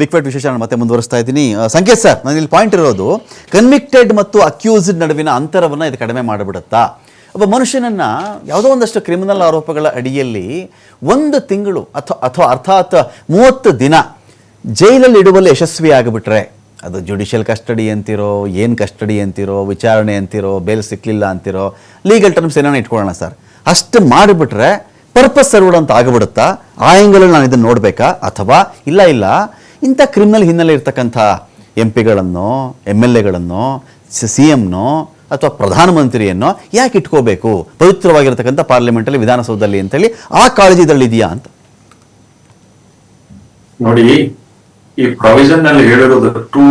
ಬಿಕ್ವೆಟ್ ವಿಶೇಷ ನಾನು ಮತ್ತೆ ಮುಂದುವರಿಸ್ತಾ ಇದ್ದೀನಿ ಸಂಕೇತ್ ಸರ್ ನಾನು ಇಲ್ಲಿ ಪಾಯಿಂಟ್ ಇರೋದು ಕನ್ವಿಕ್ಟೆಡ್ ಮತ್ತು ಅಕ್ಯೂಸ್ಡ್ ನಡುವಿನ ಅಂತರವನ್ನು ಇದು ಕಡಿಮೆ ಮಾಡಿಬಿಡುತ್ತಾ ಒಬ್ಬ ಮನುಷ್ಯನನ್ನು ಯಾವುದೋ ಒಂದಷ್ಟು ಕ್ರಿಮಿನಲ್ ಆರೋಪಗಳ ಅಡಿಯಲ್ಲಿ ಒಂದು ತಿಂಗಳು ಅಥವಾ ಅಥವಾ ಅರ್ಥಾತ್ ಮೂವತ್ತು ದಿನ ಜೈಲಲ್ಲಿ ಇಡುವಲ್ಲಿ ಯಶಸ್ವಿ ಆಗಿಬಿಟ್ರೆ ಅದು ಜುಡಿಷಿಯಲ್ ಕಸ್ಟಡಿ ಅಂತಿರೋ ಏನು ಕಸ್ಟಡಿ ಅಂತಿರೋ ವಿಚಾರಣೆ ಅಂತಿರೋ ಬೇಲ್ ಸಿಕ್ಕಲಿಲ್ಲ ಅಂತಿರೋ ಲೀಗಲ್ ಟರ್ಮ್ಸ್ ಏನಾನ ಇಟ್ಕೊಳ್ಳೋಣ ಸರ್ ಅಷ್ಟು ಮಾಡಿಬಿಟ್ರೆ ಪರ್ಪಸ್ ಸರ್ವಡ್ ಅಂತ ಆಗಿಬಿಡುತ್ತಾ ಆ ನಾನು ಇದನ್ನು ನೋಡಬೇಕಾ ಅಥವಾ ಇಲ್ಲ ಇಲ್ಲ ಇಂಥ ಕ್ರಿಮಿನಲ್ ಹಿನ್ನೆಲೆ ಇರ್ತಕ್ಕಂಥ ಎಂ ಪಿಗಳನ್ನೋ ಎಮ್ ಎಲ್ ಎಗಳನ್ನೋ ಸಿ ಎಂನೋ ಅಥವಾ ಪ್ರಧಾನಮಂತ್ರಿಯನ್ನು ಯಾಕೆ ಇಟ್ಕೋಬೇಕು ಪವಿತ್ರವಾಗಿರ್ತಕ್ಕಂಥ ಪಾರ್ಲಿಮೆಂಟಲ್ಲಿ ವಿಧಾನಸೌಧದಲ್ಲಿ ಅಂತೇಳಿ ಆ ಕಾಳಜಿ ಇದೆಯಾ ಅಂತ ನೋಡಿ ಈ ಪ್ರಾವಿಷನ್ ಹೇಳಿರೋದು ಟೂ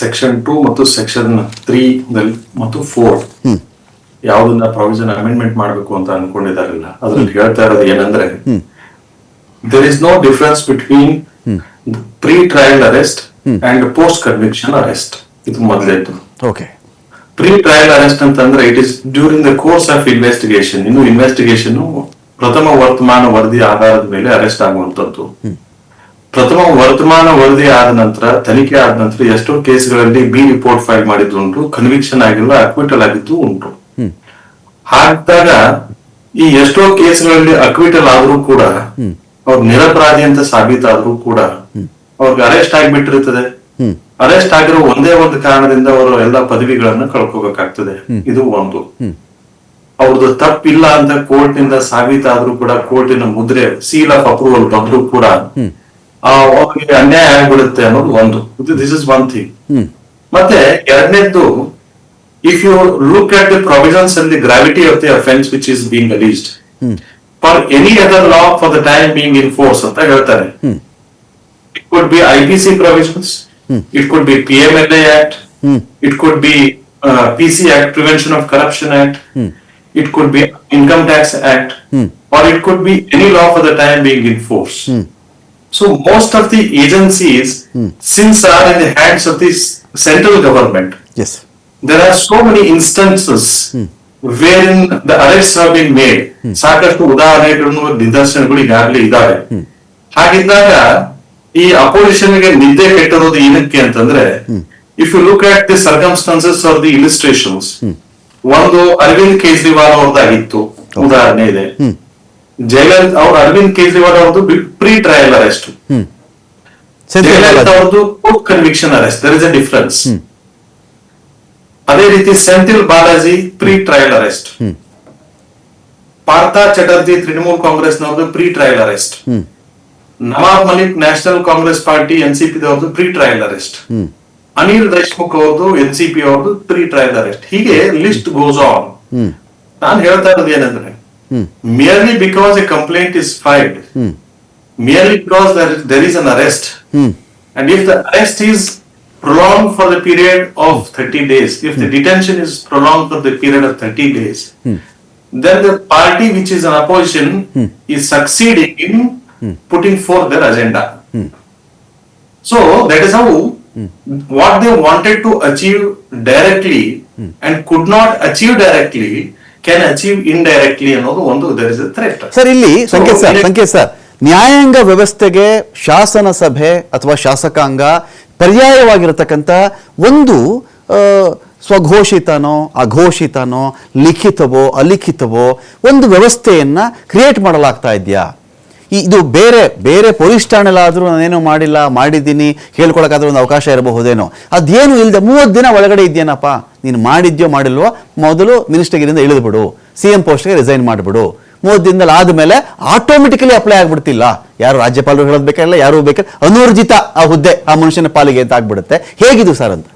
ಸೆಕ್ಷನ್ ಟೂ ಮತ್ತು ಸೆಕ್ಷನ್ ತ್ರೀ ಮತ್ತು ಫೋರ್ ಯಾವ್ದನ್ನ ಪ್ರಾವಿಷನ್ ಅಮೆಂಡ್ಮೆಂಟ್ ಮಾಡಬೇಕು ಅಂತ ಅನ್ಕೊಂಡಿದಾರಲ್ಲ ಅದ್ರಲ್ಲಿ ಹೇಳ್ತಾ ಇರೋದು ಏನಂದ್ರೆ there is no difference between pre trial arrest and post conviction arrest ಇದು ಮೊದಲೇದು ಓಕೆ ಪ್ರೀ ಟ್ರಯಲ್ ಅರೆಸ್ಟ್ ಅಂತಂದ್ರೆ it is during the course of investigation ಇನ್ನು ಇನ್ವೆಸ್ಟಿಗೇಷನ್ ಪ್ರಥಮ ವರ್ತಮಾನ ವರದಿ ಆಧಾರದ ಮೇಲೆ ಅರೆಸ್ಟ್ ಆಗುವಂತದ್ದು ಪ್ರಥಮ ವರ್ತಮಾನ ವರದಿ ಆದ ನಂತರ ತನಿಖೆ ಆದ ನಂತರ ಎಷ್ಟೋ ಕೇಸ್ಗಳಲ್ಲಿ ಬಿ ರಿಪೋರ್ಟ್ ಫೈಲ್ ಮಾಡಿದ್ರು ಉಂಟು ಕನ್ವಿಕ್ಷನ್ ಆಗಿಲ್ಲ ಅಕ್ವಿಟಲ್ ಆಗಿದ್ದು ಉಂಟು ಹಾಗಾದಾಗ ಈ ಎಷ್ಟೋ ಕೇಸ್ಗಳಲ್ಲಿ ಅಕ್ವಿಟಲ್ ಆದರೂ ಕೂಡ ಅವ್ರು ನಿರಪರಾಧಿ ಅಂತ ಸಾಬೀತಾದ್ರೂ ಕೂಡ ಅವ್ರಿಗೆ ಅರೆಸ್ಟ್ ಆಗಿಬಿಟ್ಟಿರ್ತದೆ ಅರೆಸ್ಟ್ ಆಗಿರೋ ಒಂದೇ ಒಂದು ಕಾರಣದಿಂದ ಅವರು ಎಲ್ಲಾ ಪದವಿಗಳನ್ನ ಕಳ್ಕೋಬೇಕಾಗ್ತದೆ ಇದು ಒಂದು ಅವ್ರದ್ದು ತಪ್ಪಿಲ್ಲ ಅಂತ ಕೋರ್ಟ್ ನಿಂದ ಸಾಬೀತಾದ್ರೂ ಕೂಡ ಕೋರ್ಟಿನ ಮುದ್ರೆ ಸೀಲ್ ಆಫ್ ಅಪ್ರೂವಲ್ ಬಂದ್ರು ಕೂಡ ಅವರಿಗೆ ಅನ್ಯಾಯ ಆಗಿಬಿಡುತ್ತೆ ಅನ್ನೋದು ಒಂದು ದಿಸ್ ಇಸ್ ಒನ್ ಥಿಂಗ್ ಮತ್ತೆ ಎರಡನೇದ್ದು if you look at the provisions and the gravity of the offence which is being alleged for any other law for the time being in force anta heltare. It could be IPC provisions, it could be PMLA Act, it could be uh, PC Act, Prevention of Corruption Act, it could be Income Tax Act, or it could be any law for the time being in force. So most of the agencies since are in the hands of the central government. Yes, there are so many instances when the arrest have been made ಸಾಕಷ್ಟು ಉದಾಹರಣೆಗಳನ್ನು ನಿದರ್ಶನಗಳು ಈಗಾಗಲೇ ಇದ್ದಾವೆ ಹಾಗಿದ್ದಾಗ ಈ ಗೆ ನಿದ್ದೆ ಕೆಟ್ಟಿರೋದು ಏನಕ್ಕೆ ಅಂತಂದ್ರೆ if you look at the circumstances or the illustrations ಒಂದು ಅರವಿಂದ್ ಕೇಜ್ರಿವಾಲ್ ಅವ್ರದ್ದಾಗಿತ್ತು ಉದಾಹರಣೆ ಇದೆ ಜಯಲಲಿತ್ ಅವ್ರ ಅರವಿಂದ್ ಕೇಜ್ರಿವಾಲ್ ಅವ್ರದ್ದು ಪ್ರೀ ಟ್ರಯಲ್ ಅರೆಸ್ಟ್ ಜಯಲಲಿತ್ ಅವ್ರದ್ದು conviction arrest there is a difference ಅದೇ ರೀತಿ Senthil Balaji pre trial arrest Partha Chatterjee Trinamool ಕಾಂಗ್ರೆಸ್ನವ್ರದ್ದು pre trial arrest Nawab Malik National Congress Party ಎನ್ಸಿಪಿದವ್ರದ್ದು pre trial arrest Anil Deshmukh ಅವ್ರದ್ದು NCP ಅವ್ರದ್ದು pre trial arrest ಹೀಗೆ list goes on ನಾನು ಹೇಳ್ತಾ ಇರೋದು ಏನಂದ್ರೆ merely because a complaint is filed merely because there is there arrest and if the arrest is prolonged for the period of 30 days, if the detention is prolonged for the period of 30 days, then the party which is an opposition is succeeding in putting forth their agenda. So that is how what they wanted to achieve directly and could not achieve directly can achieve indirectly and ಅನ್ನೋದು there is a threat. Sir, ಇಲ್ಲಿ ಸಂಕೇತ್ Sir, ಸಂಕೇತ್ Sir, ನ್ಯಾಯಾಂಗ ವ್ಯವಸ್ಥೆಗೆ ಶಾಸನ ಸಭೆ ಅಥವಾ ಶಾಸಕಾಂಗ ಪರ್ಯಾಯವಾಗಿರತಕ್ಕಂಥ ಒಂದು ಸ್ವಘೋಷಿತನೋ ಅಘೋಷಿತನೋ ಲಿಖಿತವೋ ಅಲಿಖಿತವೋ ಒಂದು ವ್ಯವಸ್ಥೆಯನ್ನು ಕ್ರಿಯೇಟ್ ಮಾಡಲಾಗ್ತಾ ಇದೆಯಾ ಇದು ಬೇರೆ ಬೇರೆ ಪೊಲೀಸ್ ಠಾಣೆಲ್ಲಾದರೂ ನಾನೇನೋ ಮಾಡಿಲ್ಲ ಮಾಡಿದ್ದೀನಿ ಹೇಳ್ಕೊಳಕ್ಕಾದರೂ ಒಂದು ಅವಕಾಶ ಇರಬಹುದೇನೋ ಅದೇನು ಇಲ್ಲದೆ ಮೂವತ್ತು ದಿನ ಒಳಗಡೆ ಇದೆಯೇನಪ್ಪ ನೀನು ಮಾಡಿದ್ಯೋ ಮಾಡಿಲ್ವೋ ಮೊದಲು ಮಿನಿಸ್ಟರ್ಗಿರಿಂದ ಇಳಿದ್ಬಿಡು ಸಿ ಎಂ ಪೋಸ್ಟ್ಗೆ ರಿಸೈನ್ ಮಾಡಿಬಿಡು ಮೂವತ್ತು ದಿನದಲ್ಲಿ ಆದಮೇಲೆ ಆಟೋಮೆಟಿಕಲಿ ಅಪ್ಲೈ ಆಗಿಬಿಡ್ತಿಲ್ಲ ಯಾರು ರಾಜ್ಯಪಾಲರು ಹೇಳೋದು ಬೇಕಾಗಿಲ್ಲ ಯಾರು ಬೇಕಾದ ಅನೂರ್ಜಿತ ಆ ಹುದ್ದೆ ಆ ಮನುಷ್ಯನ ಪಾಲಿಗೆ ಅಂತ ಆಗ್ಬಿಡುತ್ತೆ ಹೇಗಿದು ಸರ್ ಅಂತ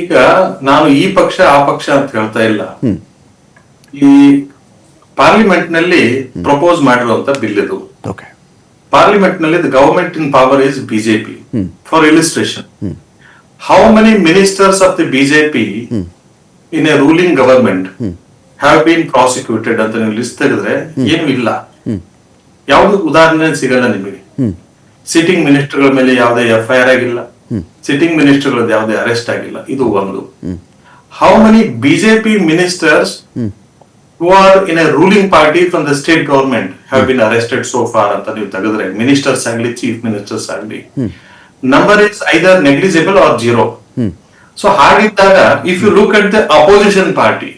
ಈಗ ನಾನು ಈ ಪಕ್ಷ ಆ ಪಕ್ಷ ಅಂತ ಹೇಳ್ತಾ ಇಲ್ಲ ಈ ಪಾರ್ಲಿಮೆಂಟ್ ನಲ್ಲಿ ಪ್ರಪೋಸ್ ಮಾಡಿರುವಂತ ಬಿಲ್ ಇದು ಪಾರ್ಲಿಮೆಂಟ್ ನಲ್ಲಿ government in power is BJP for illustration how many ministers of the BJP in a ruling government have been prosecuted ಅಂತ ನೀವು ಲಿಸ್ಟ್ ತೆಗೆದ್ರೆ ಏನು ಇಲ್ಲ ಯಾವ್ದು ಉದಾಹರಣೆ ಸಿಗಲ್ಲ ನಿಮಗೆ ಸಿಟ್ಟಿಂಗ್ ಮಿನಿಸ್ಟರ್ಗಳ ಮೇಲೆ ಯಾವುದೇ ಎಫ್ ಐ ಆರ್ ಆಗಿಲ್ಲ ಸಿಟ್ಟಿಂಗ್ ಮಿನಿಸ್ಟರ್ಗಳದ್ದು ಯಾವುದೇ ಅರೆಸ್ಟ್ ಆಗಿಲ್ಲ ಇದು ಒಂದು how many BJP ministers are in a ruling party from the state government have been arrested so far ಅಂತ ನೀವು ತೆಗೆದ್ರೆ ಮಿನಿಸ್ಟರ್ಸ್ ಆಗಲಿ ಚೀಫ್ ಮಿನಿಸ್ಟರ್ಸ್ ಆಗಲಿ number is either negligible or zero so ಹಾಗಿದ್ದಾಗ if you look at the opposition party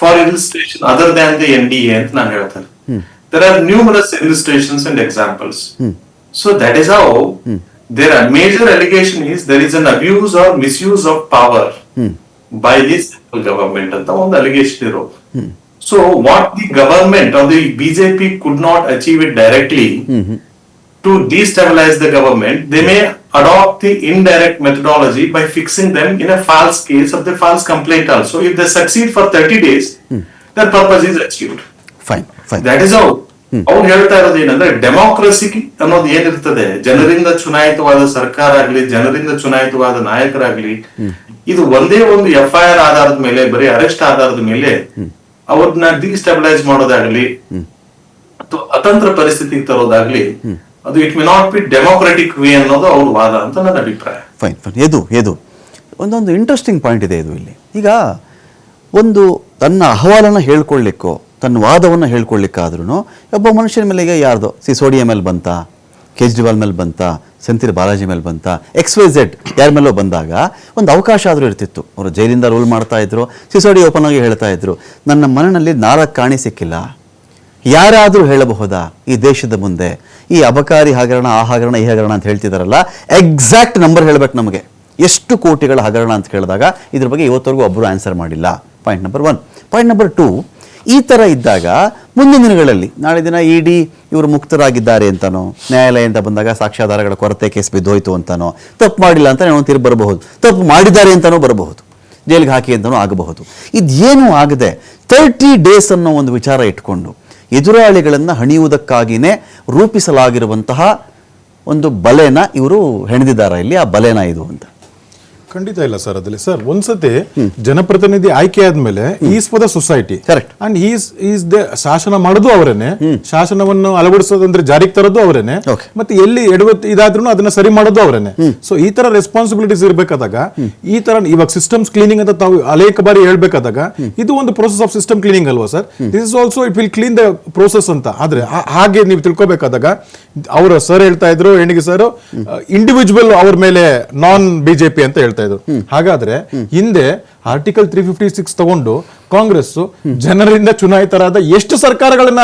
for station other than the N D A ಅಂತ ನಾನು ಹೇಳ್ತೇನೆ There are numerous illustrations and examples so that is how there are major allegation is there is an abuse or misuse of power by the central government ಅಂತ ಒಂದು allegation ಇರೋದು so what the government or the BJP could not achieve it directly to destabilize the government, they may adopt the indirect methodology by fixing them in a false case of the false complaint also. If they succeed for 30 days, their purpose is achieved. Fine fine that is out ಅವ್ರು ಹೇಳ್ತಾ ಇರೋದು ಏನಂದ್ರೆ democracy ಅನ್ನೋದು ಏನಿರ್ತದೆ ಜನರಿಂದ ಚುನಾಯಿತವಾದ ಸರ್ಕಾರ ಆಗ್ಲಿ ಜನರಿಂದ ಚುನಾಯಿತವಾದ ನಾಯಕರಾಗ್ಲಿ ಇದು ಒಂದೇ ಒಂದು ಎಫ್ ಐ ಆರ್ ಆಧಾರದ ಮೇಲೆ ಬರೀ ಅರೆಸ್ಟ್ ಆಧಾರದ ಮೇಲೆ ಅವ್ರನ್ನ ಡಿಸ್ಟೆಬಿಲೈಸ್ ಮಾಡೋದಾಗ್ಲಿ ಅಥವಾ ಅತಂತ್ರ ಪರಿಸ್ಥಿತಿಗೆ ತರೋದಾಗ್ಲಿ ಅದು it may not be democratic way ಅನ್ನೋದು ಅವ್ರ ವಾದ ಅಂತ ನನ್ನ ಅಭಿಪ್ರಾಯ ಫೈನ್ ಫೈನ್ ಒಂದೊಂದು ಇಂಟ್ರೆಸ್ಟಿಂಗ್ ಪಾಯಿಂಟ್ ಇದೆ ಇದು ಇಲ್ಲಿ ಈಗ ಒಂದು ತನ್ನ ಅಹವಾಲನ್ನು ಹೇಳ್ಕೊಳ್ಳಿಕ್ಕೋ ತನ್ನ ವಾದವನ್ನು ಹೇಳ್ಕೊಳ್ಳಿಕ್ಕಾದ್ರೂ ಒಬ್ಬ ಮನುಷ್ಯನ ಮೇಲೆ ಯಾರ್ದೋ ಸಿಸೋಡಿಯ ಮೇಲೆ ಬಂತ ಕೇಜ್ರಿವಾಲ್ ಮೇಲೆ ಬಂತ ಸಂತೀರ್ ಬಾಲಾಜಿ ಮೇಲೆ ಬಂತ ಎಕ್ಸ್ ವೈ ಝೆಡ್ ಯಾರ ಮೇಲೋ ಬಂದಾಗ ಒಂದು ಅವಕಾಶ ಆದರೂ ಇರ್ತಿತ್ತು ಅವರು ಜೈಲಿಂದ ರೂಲ್ ಮಾಡ್ತಾ ಇದ್ರು ಸಿಸೋಡಿ ಓಪನ್ ಆಗಿ ಹೇಳ್ತಾ ಇದ್ರು ನನ್ನ ಮನನಲ್ಲಿ ನಾಲ್ಕು ಕಾಣಿ ಸಿಕ್ಕಿಲ್ಲ ಯಾರಾದರೂ ಹೇಳಬಹುದಾ ಈ ದೇಶದ ಮುಂದೆ ಈ ಅಬಕಾರಿ ಹಗರಣ ಆ ಹಗರಣ ಈ ಹಗರಣ ಅಂತ ಹೇಳ್ತಿದಾರಲ್ಲ ಎಕ್ಸಾಕ್ಟ್ ನಂಬರ್ ಹೇಳಬೇಕು ನಮಗೆ ಎಷ್ಟು ಕೋಟಿಗಳ ಹಗರಣ ಅಂತ ಕೇಳಿದಾಗ ಇದ್ರ ಬಗ್ಗೆ ಇವತ್ತವರೆಗೂ ಒಬ್ಬರು ಆನ್ಸರ್ ಮಾಡಿಲ್ಲ point number one point number two ಈ ಥರ ಇದ್ದಾಗ ಮುಂದಿನ ದಿನಗಳಲ್ಲಿ ನಾಳೆ ದಿನ ಇ ಡಿ ಇವರು ಮುಕ್ತರಾಗಿದ್ದಾರೆ ಅಂತನೋ ನ್ಯಾಯಾಲಯದಿಂದ ಬಂದಾಗ ಸಾಕ್ಷ್ಯಾಧಾರಗಳ ಕೊರತೆ ಕೇಸ್ ಬಿದ್ದೋಯ್ತು ಅಂತನೋ ತಪ್ಪು ಮಾಡಿಲ್ಲ ಅಂತ ಏನೋ ತೀರ್ಪು ಬರಬಹುದು ತಪ್ಪು ಮಾಡಿದ್ದಾರೆ ಅಂತನೋ ಬರಬಹುದು ಜೈಲಿಗೆ ಹಾಕಿ ಅಂತನೂ ಆಗಬಹುದು ಇದೇನೂ ಆಗದೆ ತರ್ಟಿ ಡೇಸ್ ಅನ್ನೋ ಒಂದು ವಿಚಾರ ಇಟ್ಕೊಂಡು ಎದುರಾಳಿಗಳನ್ನು ಹಣಿಯುವುದಕ್ಕಾಗಿಯೇ ರೂಪಿಸಲಾಗಿರುವಂತಹ ಒಂದು ಬಲೆನ ಇವರು ಹೆಣೆದಿದ್ದಾರೆ ಇಲ್ಲಿ ಆ ಬಲೆನ ಇದು ಅಂತ ಖಂಡಿತ ಇಲ್ಲ ಸರ್ ಅದ್ರಲ್ಲಿ ಸರ್ ಒಂದ್ಸತಿ ಜನಪ್ರತಿನಿಧಿ ಆಯ್ಕೆ ಆದ್ಮೇಲೆ is for the society correct and is is the ಶಾಸನ ಮಾಡೋದು ಅವರೇನೆ ಶಾಸನವನ್ನು ಅಳವಡಿಸೋದಂದ್ರೆ ಜಾರಿಗೆ ತರೋದು ಅವರೇನೆ ಮತ್ತೆ ಎಲ್ಲಿ ಎಡವತ್ತು ಇದಾದ್ರೂ ಅದನ್ನ ಸರಿ ಮಾಡೋದು ಅವರೇನೆ ಸೊ ಈ ತರ ರೆಸ್ಪಾನ್ಸಿಬಿಲಿಟೀಸ್ ಇರಬೇಕಾದಾಗ ಈ ತರ ಇವಾಗ ಸಿಸ್ಟಮ್ಸ್ ಕ್ಲೀನಿಂಗ್ ಅಂತ ತಾವು ಅನೇಕ ಬಾರಿ ಹೇಳ್ಬೇಕಾದಾಗ ಇದು ಒಂದು ಪ್ರೋಸೆಸ್ ಆಫ್ ಸಿಸ್ಟಮ್ ಕ್ಲೀನಿಂಗ್ ಅಲ್ವಾ sir this is also it will clean the process ಅಂತ ಆದ್ರೆ ಹಾಗೆ ನೀವು ತಿಳ್ಕೊಬೇಕಾದಾಗ ಅವರು ಸರ್ ಹೇಳ್ತಾ ಇದ್ರು ಹೆಣ್ಣಿಗೆ ಸರ್ ಇಂಡಿವಿಜುವಲ್ ಅವ್ರ ಮೇಲೆ ನಾನ್ ಬಿಜೆಪಿ ಅಂತ ಹೇಳ್ತಾ ಆಗ್ತಾ ಇದ್ರು ಹಾಗಾದ್ರೆ ಹಿಂದೆ ಆರ್ಟಿಕಲ್ ತ್ರೀ ಫಿಫ್ಟಿ ಸಿಕ್ಸ್ ತಗೊಂಡು ಕಾಂಗ್ರೆಸ್ ಜನರಿಂದ ಚುನಾಯಿತರಾದ ಎಷ್ಟು ಸರ್ಕಾರಗಳನ್ನ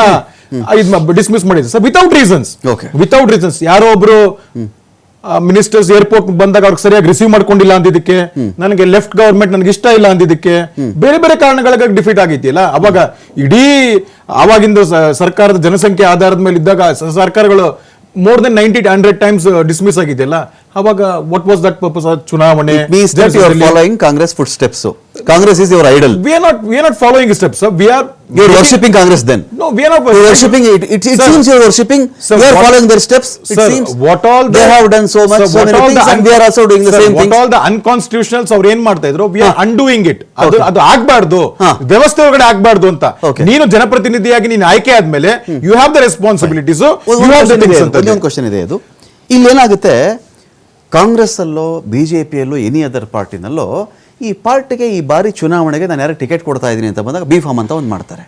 ಡಿಸ್ಮಿಸ್ ಮಾಡಿದೆ sir without reasons without reasons ಯಾರೋ ಒಬ್ರು ಮಿನಿಸ್ಟರ್ಸ್ ಏರ್ಪೋರ್ಟ್ ಬಂದಾಗ ಅವ್ರಿಗೆ ಸರಿಯಾಗಿ ರಿಸೀವ್ ಮಾಡ್ಕೊಂಡಿಲ್ಲ ಅಂದಿದ್ದಕ್ಕೆ ನನಗೆ ಲೆಫ್ಟ್ ಗವರ್ಮೆಂಟ್ ನನಗೆ ಇಷ್ಟ ಇಲ್ಲ ಅಂದಿದ್ದಕ್ಕೆ ಬೇರೆ ಬೇರೆ ಕಾರಣಗಳಿಗಾಗಿ ಡಿಫೀಟ್ ಆಗಿದೆಯಲ್ಲ ಅವಾಗ ಇಡೀ ಅವಾಗಿಂದ ಸರ್ಕಾರದ ಜನಸಂಖ್ಯೆ ಆಧಾರದ ಮೇಲೆ ಇದ್ದಾಗ ಸರ್ಕಾರಗಳು more than ninety hundred times dismiss ಆಗಿದೆಯಲ್ಲ ಅವಾಗ ವಾಟ್ ವಾಸ್ ದಟ್ ಪರ್ಪಸ್ ಚುನಾವಣೆ means that you are following Congress footsteps Congress is your idol we are not we are not following steps we are you are worshipping Congress then no we are not worshipping it it it seems you are worshipping you are following their steps it seems what all they have done so much so many things and they are also doing the same thing what all the unconstitutionals ಅವರು ಏನು ಮಾಡ್ತಾ ಇದ್ರು we are ಅಂಡೂಯಿಂಗ್ it ಅದು ಅದು ಆಗಬಾರದು ವ್ಯವಸ್ಥೆ ಒಳಗಡೆ ಆಗಬಾರದು ಅಂತ ನೀನು ಜನಪ್ರತಿನಿಧಿಯಾಗಿ ನೀನು ಆಯ್ಕೆ ಆದ್ಮೇಲೆ you have the responsibilities you have the things ಅಂತ ಒಂದು ಕ್ವೆಶ್ಚನ್ ಇದೆ ಅದು ಇಲ್ಲಿ ಏನಾಗುತ್ತೆ ಕಾಂಗ್ರೆಸ್ಸಲ್ಲೋ ಬಿ ಜೆ ಪಿಯಲ್ಲೋ ಎನಿ ಅದರ್ ಪಾರ್ಟಿನಲ್ಲೋ ಈ ಪಾರ್ಟಿಗೆ ಈ ಬಾರಿ ಚುನಾವಣೆಗೆ ನಾನು ಯಾರಿಗೆ ಟಿಕೆಟ್ ಕೊಡ್ತಾ ಇದ್ದೀನಿ ಅಂತ ಬಂದಾಗ ಬಿ ಫಾರ್ಮ್ ಅಂತ ಒಂದು ಮಾಡ್ತಾರೆ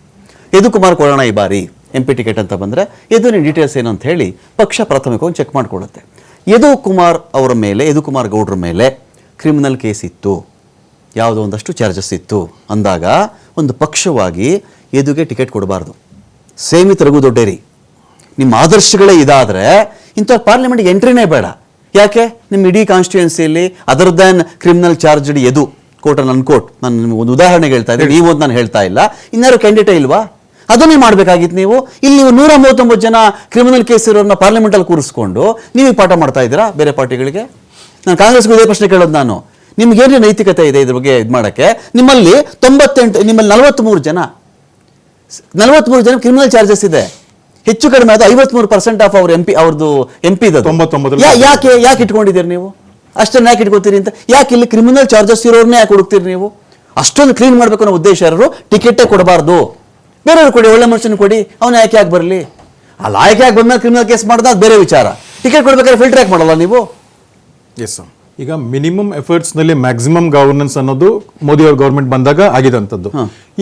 ಯದು ಕುಮಾರ್ ಕೊಡೋಣ ಈ ಬಾರಿ ಎಂ ಪಿ ಟಿಕೆಟ್ ಅಂತ ಬಂದರೆ ಯದು ನಿಮ್ಮ ಡೀಟೇಲ್ಸ್ ಏನು ಅಂತ ಹೇಳಿ ಪಕ್ಷ ಪ್ರಾಥಮಿಕವಾಗಿ ಚೆಕ್ ಮಾಡಿಕೊಳ್ಳುತ್ತೆ ಯದು ಕುಮಾರ್ ಅವರ ಮೇಲೆ ಯದು ಕುಮಾರ್ ಗೌಡ್ರ ಮೇಲೆ ಕ್ರಿಮಿನಲ್ ಕೇಸ್ ಇತ್ತು ಯಾವುದೋ ಒಂದಷ್ಟು ಚಾರ್ಜಸ್ ಇತ್ತು ಅಂದಾಗ ಒಂದು ಪಕ್ಷವಾಗಿ ಎದುಗೆ ಟಿಕೆಟ್ ಕೊಡಬಾರ್ದು ಸೇಮಿತ ರಘು ದೊಡ್ಡೇರಿ ನಿಮ್ಮ ಆದರ್ಶಗಳೇ ಇದಾದರೆ ಇಂಥ ಪಾರ್ಲಿಮೆಂಟ್ಗೆ ಎಂಟ್ರಿನೇ ಬೇಡ ಯಾಕೆ ನಿಮ್ಮ ಇಡೀ ಕಾನ್ಸ್ಟಿಟ್ಯೂನ್ಸಿಯಲ್ಲಿ ಅದರ್ ದ್ಯಾನ್ ಕ್ರಿಮಿನಲ್ ಚಾರ್ಜ್ಡ್ ಎದು ಕೋರ್ಟ್ ಅನ್ ಅನ್ಕೋಟ್ ನಾನು ನಿಮ್ಗೆ ಒಂದು ಉದಾಹರಣೆಗೆ ಹೇಳ್ತಾ ಇದ್ದೀನಿ ನೀವು ನಾನು ಹೇಳ್ತಾ ಇಲ್ಲ ಇನ್ನಾರು ಕ್ಯಾಂಡಿಡೇಟ್ ಇಲ್ವಾ ಅದನ್ನೇ ಮಾಡಬೇಕಾಗಿತ್ತು ನೀವು ಇಲ್ಲಿ ನೀವು ನೂರ ಮೂವತ್ತೊಂಬತ್ತು ಜನ ಕ್ರಿಮಿನಲ್ ಕೇಸ್ ಇರೋರನ್ನ ಪಾರ್ಲಿಮೆಂಟಲ್ಲಿ ಕೂರಿಸ್ಕೊಂಡು ನೀವು ಪಾಠ ಮಾಡ್ತಾ ಇದ್ದೀರಾ ಬೇರೆ ಪಾರ್ಟಿಗಳಿಗೆ ನಾನು ಕಾಂಗ್ರೆಸ್ಗೆ ಇದೇ ಪ್ರಶ್ನೆ ಕೇಳೋದು ನಾನು ನಿಮ್ಗೇನು ನೈತಿಕತೆ ಇದೆ ಇದ್ರ ಬಗ್ಗೆ ಇದು ಮಾಡೋಕ್ಕೆ ನಿಮ್ಮಲ್ಲಿ ತೊಂಬತ್ತೆಂಟು ನಿಮ್ಮಲ್ಲಿ ನಲವತ್ತ್ಮೂರು ಜನ ನಲವತ್ತ್ಮೂರು ಜನ ಕ್ರಿಮಿನಲ್ ಚಾರ್ಜಸ್ ಇದೆ ಹೆಚ್ಚು ಕಡಿಮೆ ಅದು ಮೂರು ಪರ್ಸೆಂಟ್ ಆಫ್ ಅವ್ರ ಎಂ ಪಿ ಅವ್ರದ್ದು ಎಂ ಪಿ ಯಾಕೆ ಯಾಕೆ ಇಟ್ಕೊಂಡಿದ್ದೀರಿ ನೀವು ಅಷ್ಟನ್ನು ಯಾಕೆ ಇಟ್ಕೋತೀರಿ ಅಂತ ಯಾಕೆ ಇಲ್ಲಿ ಕ್ರಿಮಿನಲ್ ಚಾರ್ಜಸ್ ಇರೋರ್ನೇ ಯಾಕೆ ಹುಡುಕ್ತೀರಿ ನೀವು ಅಷ್ಟೊಂದು ಕ್ಲೀನ್ ಮಾಡಬೇಕು ಅನ್ನೋ ಉದ್ದೇಶ ಯಾರು ಟಿಕೆಟೇ ಕೊಡಬಾರ್ದು ಬೇರೆಯವರು ಕೊಡಿ ಒಳ್ಳೆ ಮನುಷ್ಯನ ಕೊಡಿ ಅವನು ಯಾಕೆ ಯಾಕೆ ಬರಲಿ ಆ ಆಯ್ಕೆ ಯಾಕೆ ಬಂದ ಕ್ರಿಮಿನಲ್ ಕೇಸ್ ಮಾಡ್ದ ಅದು ಬೇರೆ ವಿಚಾರ ಟಿಕೆಟ್ ಕೊಡ್ಬೇಕಾದ್ರೆ ಫಿಲ್ಟರ್ ಯಾಕೆ ಮಾಡಲ್ಲ ನೀವು ಎಸ್ ಈಗ ಮಿನಿಮಮ್ ಎಫರ್ಟ್ಸ್ ನಲ್ಲಿ ಮ್ಯಾಕ್ಸಿಮಮ್ ಗವರ್ನೆನ್ಸ್ ಅನ್ನೋದು ಮೋದಿ ಅವರ ಗೌರ್ಮೆಂಟ್ ಬಂದಾಗ ಆಗಿದಂತದ್ದು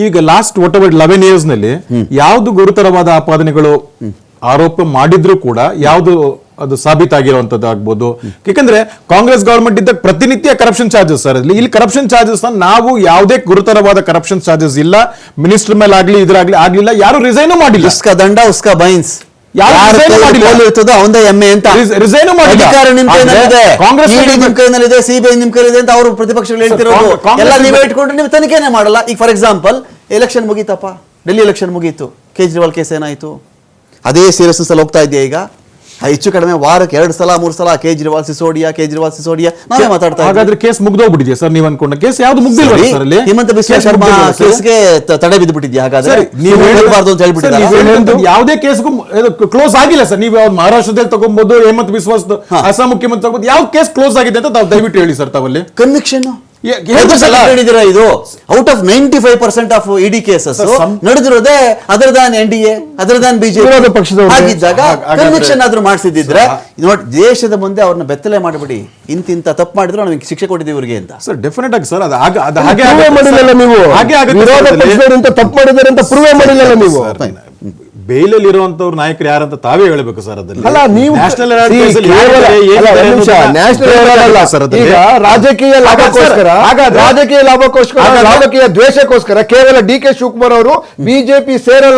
ಈಗ ಲಾಸ್ಟ್ ವಾಟ್ ಅವರ್ ಲೆವೆನ್ ನಲ್ಲಿ ಯಾವುದು ಗುರುತರವಾದ ಆಪಾದನೆಗಳು ಆರೋಪ ಮಾಡಿದ್ರು ಕೂಡ ಯಾವುದು ಅದು ಸಾಬೀತಾಗಿರುವಂತದ್ದು ಆಗ್ಬೋದು ಯಾಕಂದ್ರೆ ಕಾಂಗ್ರೆಸ್ ಗವರ್ಮೆಂಟ್ ಇದ್ದಾಗ ಪ್ರತಿನಿತ್ಯ ಕರಪ್ಷನ್ ಚಾರ್ಜಸ್ ಸರ್ ಇಲ್ಲಿ ಕರಪ್ಷನ್ ಚಾರ್ಜಸ್ ನಾವು ಯಾವುದೇ ಗುರುತರವಾದ ಕರಪ್ಷನ್ ಚಾರ್ಜಸ್ ಇಲ್ಲ ಮಿನಿಸ್ಟರ್ ಮೇಲೆ ಆಗ್ಲಿ ಇದ್ರಾಗ್ಲಿ ಆಗ್ಲಿಲ್ಲ ಯಾರು ರಿಸೈನ್ ಮಾಡಿಲ್ಲ ದಂಡ ಉಸ್ಕಾ ಬೈನ್ಸ್ ಎಮ್ಮೆ ಅಂತ ಕಾಂಗ್ರೆಸ್ ಸಿಬಿಐ ನಿಮ್ ಕೈಲಿದೆ ಅಂತ ಅವರು ಪ್ರತಿಪಕ್ಷಗಳು ಹೇಳ್ತಿರೋದು ಎಲ್ಲ ನೀವೇ ಇಟ್ಕೊಂಡ್ರೆ ನೀವು ತನಿಖೆನೆ ಮಾಡಲ್ಲ ಈಗ ಫಾರ್ ಎಕ್ಸಾಂಪಲ್ ಎಲೆಕ್ಷನ್ ಮುಗೀತಪ್ಪ ಡೆಲ್ಲಿ ಎಲೆಕ್ಷನ್ ಮುಗೀತು ಕೇಜ್ರಿವಾಲ್ ಕೇಸ್ ಏನಾಯ್ತು ಅದೇ ಸೀರಿಯಸ್ನೆಸ್ ಅಲ್ಲಿ ಹೋಗ್ತಾ ಇದೆಯಾ ಈಗ ಹೆಚ್ಚು ಕಡಿಮೆ ವಾರಕ್ಕೆ ಎರಡು ಸಲ ಮೂರು ಸಲ ಕೇಜ್ರಿವಾಲ್ ಸಿಸೋಡಿಯಾ ಕೇಜ್ರಿವಾಲ್ ಸಿಸೋಡಿಯಾ ನಾವೇ ಮಾತಾಡ್ತಾ ಹಾಗಾದ್ರೆ ಕೇಸ್ ಮುಗ್ದೋಗ್ಬಿಟ್ಟಿದೆ ಸರ್ ನೀವು ಅನ್ಕೊಂಡ ಕೇಸ್ ಯಾವ್ದು ಮುಗ್ದಿಲ್ಲ ಸರ್ ಹಿಮಂತ ಶರ್ಮಾ ಕೇಸ್ಗೆ ತಡೆ ಬಿದ್ದುಬಿಟ್ಟಿದ್ಯಾ ಹಾಗಾದ್ರೆ ನೀವು ಹೇಳಬಾರ್ದು ಅಂತ ಯಾವುದೇ ಕೇಸ್ಗೂ ಕ್ಲೋಸ್ ಆಗಿಲ್ಲ ಸರ್ ನೀವು ಯಾವ್ದು ಮಹಾರಾಷ್ಟ್ರದಲ್ಲಿ ತಗೊಂಬೋದು ಹೇಮಂತ್ ಬಿಸ್ವಾಸ್ ಅಸ್ಸಾಂ ಮುಖ್ಯಮಂತ್ರಿ ತಗೊಂಬೋದು ಯಾವ ಕೇಸ್ ಕ್ಲೋಸ್ ಆಗಿದೆ ಅಂತ ತಾವು ದಯವಿಟ್ಟು ಹೇಳಿ ಸರ್ ತಾವಲ್ಲಿ ಕನ್ವಿಕ್ಷನ್ ನಡೆದಿರ ಇದು out of ninety five percent of ED cases ನಡೆದಿರೋದೇ other than N D A other than BJP ಆಗಿದ್ದಾಗ ಕನ್ವಿಕ್ಷನ್ ಆದ್ರೂ ಮಾಡಿಸಿದ್ರೆ ನೋಡಿ ದೇಶದ ಮುಂದೆ ಅವ್ರನ್ನ ಬೆತ್ತಲೆ ಮಾಡಿಬಿಡಿ ಇಂತಿಂತ ತಪ್ಪು ಮಾಡಿದ್ರು ನಮಗೆ ಶಿಕ್ಷೆ ಕೊಟ್ಟಿದ್ದೀವಿ ಇವ್ರಿಗೆ ಅಂತ ಸರ್ ಡೆಫಿನೆಟ್ ಆಗಿ ಸರ್ ಅದು ಹಾಗೆ ಮಾಡಿಲ್ಲ ನೀವು ಹಾಗೆ ವಿರೋಧ ಪಕ್ಷದವರಿಂದ ತಪ್ಪು ಮಾಡಿದ್ದಾರೆ ಅಂತ ಪ್ರೂವ್ ಮಾಡಿಲ್ಲ ನೀವು ಬೇಲಲ್ಲಿರುವಂತವ್ರ ನಾಯಕರು ಯಾರಂತ ತಾವೇ ಹೇಳಬೇಕು ಸರ್ ಅದನ್ನು ಅಲ್ಲ ರಾಜಕೀಯ ಲಾಭಕ್ಕೋಸ್ಕರ ರಾಜಕೀಯ ಲಾಭಕ್ಕೋಸ್ಕರ ರಾಜಕೀಯ ದ್ವೇಷಕ್ಕೋಸ್ಕರ ಕೇವಲ ಡಿ ಕೆ ಶಿವಕುಮಾರ್ ಅವರು ಬಿಜೆಪಿ ಸೇರಲ್ಲ